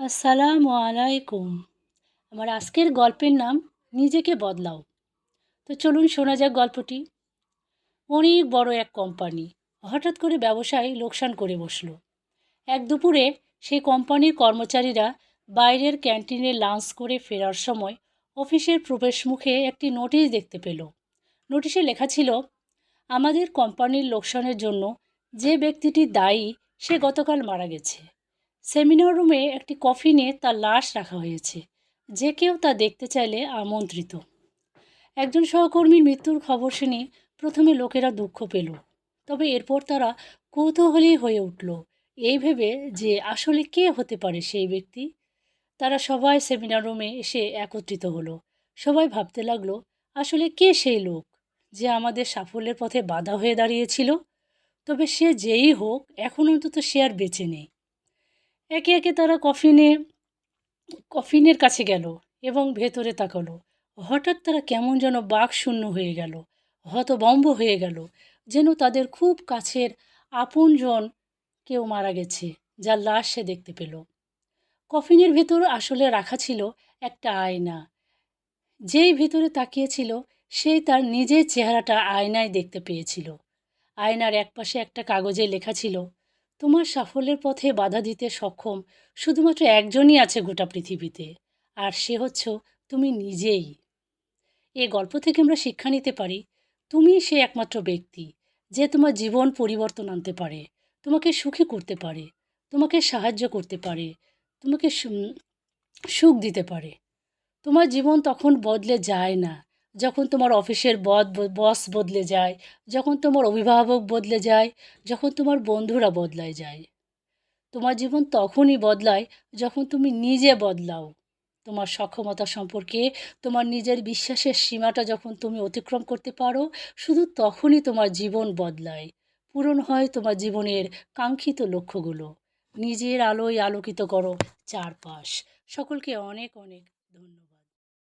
আসসালামু আলাইকুম। আমার আজকের গল্পের নাম, নিজেকে বদলাও। তো চলুন শোনা যাক গল্পটি। অনেক বড় এক কোম্পানি হঠাৎ করে ব্যবসায় লোকসান করে বসল। এক দুপুরে সেই কোম্পানির কর্মচারীরা বাইরের ক্যান্টিনে লাঞ্চ করে ফেরার সময় অফিসের প্রবেশ মুখে একটি নোটিশ দেখতে পেল। নোটিশে লেখা ছিল, আমাদের কোম্পানির লোকসানের জন্য যে ব্যক্তিটি দায়ী, সে গতকাল মারা গেছে। সেমিনার রুমে একটি কফিনে তার লাশ রাখা হয়েছে, যে কেউ তা দেখতে চাইলে আমন্ত্রিত। একজন সহকর্মীর মৃত্যুর খবর শুনে প্রথমে লোকেরা দুঃখ পেল, তবে এরপর তারা কৌতূহলী হয়ে উঠল। এই ভেবে যে আসলে কে হতে পারে সেই ব্যক্তি, তারা সবাই সেমিনার রুমে এসে একত্রিত হলো। সবাই ভাবতে লাগল, আসলে কে সেই লোক যে আমাদের সাফল্যের পথে বাধা হয়ে দাঁড়িয়েছিল? তবে সে যেই হোক, এখন অন্তত সে আর বেঁচে নেই। একে একে তারা কফিনে, কফিনের কাছে গেল এবং ভেতরে তাকালো। হঠাৎ তারা কেমন যেন বাক শূন্য হয়ে গেল, হতবম্ব হয়ে গেল, যেন তাদের খুব কাছের আপনজন কেউ মারা গেছে, যার লাশ সে দেখতে পেল। কফিনের ভেতর আসলে রাখা ছিল একটা আয়না। যেই ভেতরে তাকিয়েছিল সেই তার নিজের চেহারাটা আয়নায় দেখতে পেয়েছিল। আয়নার একপাশে একটা কাগজে লেখা ছিল তোমার সাফল্যের পথে বাধা দিতে সক্ষম শুধুমাত্র একজনই আছে গোটা পৃথিবীতে, আর সে হচ্ছ তুমি নিজেই। এ গল্প থেকে আমরা শিক্ষা নিতে পারি, তুমি সে একমাত্র ব্যক্তি যে তোমার জীবন পরিবর্তন আনতে পারে, তোমাকে সুখী করতে পারে, তোমাকে সাহায্য করতে পারে, তোমাকে সুখ দিতে পারে। তোমার জীবন তখন বদলে যায় না। যখন তোমার অফিসের বদ, বস বদলে যায়, যখন তোমার অভিভাবক বদলে যায়, যখন তোমার বন্ধুরা বদলায় যায়, তোমার জীবন তখনই বদলায় যখন তুমি নিজে বদলাও। তোমার সক্ষমতা সম্পর্কে, তোমার নিজের বিশ্বাসের সীমাটা যখন তুমি অতিক্রম করতে পারো, শুধু তখনই তোমার জীবন বদলায়। পূরণ হয় তোমার জীবনের কাঙ্ক্ষিত লক্ষ্যগুলো। নিজের আলোয় আলোকিত করো চারপাশ। সকলকে অনেক অনেক ধন্যবাদ।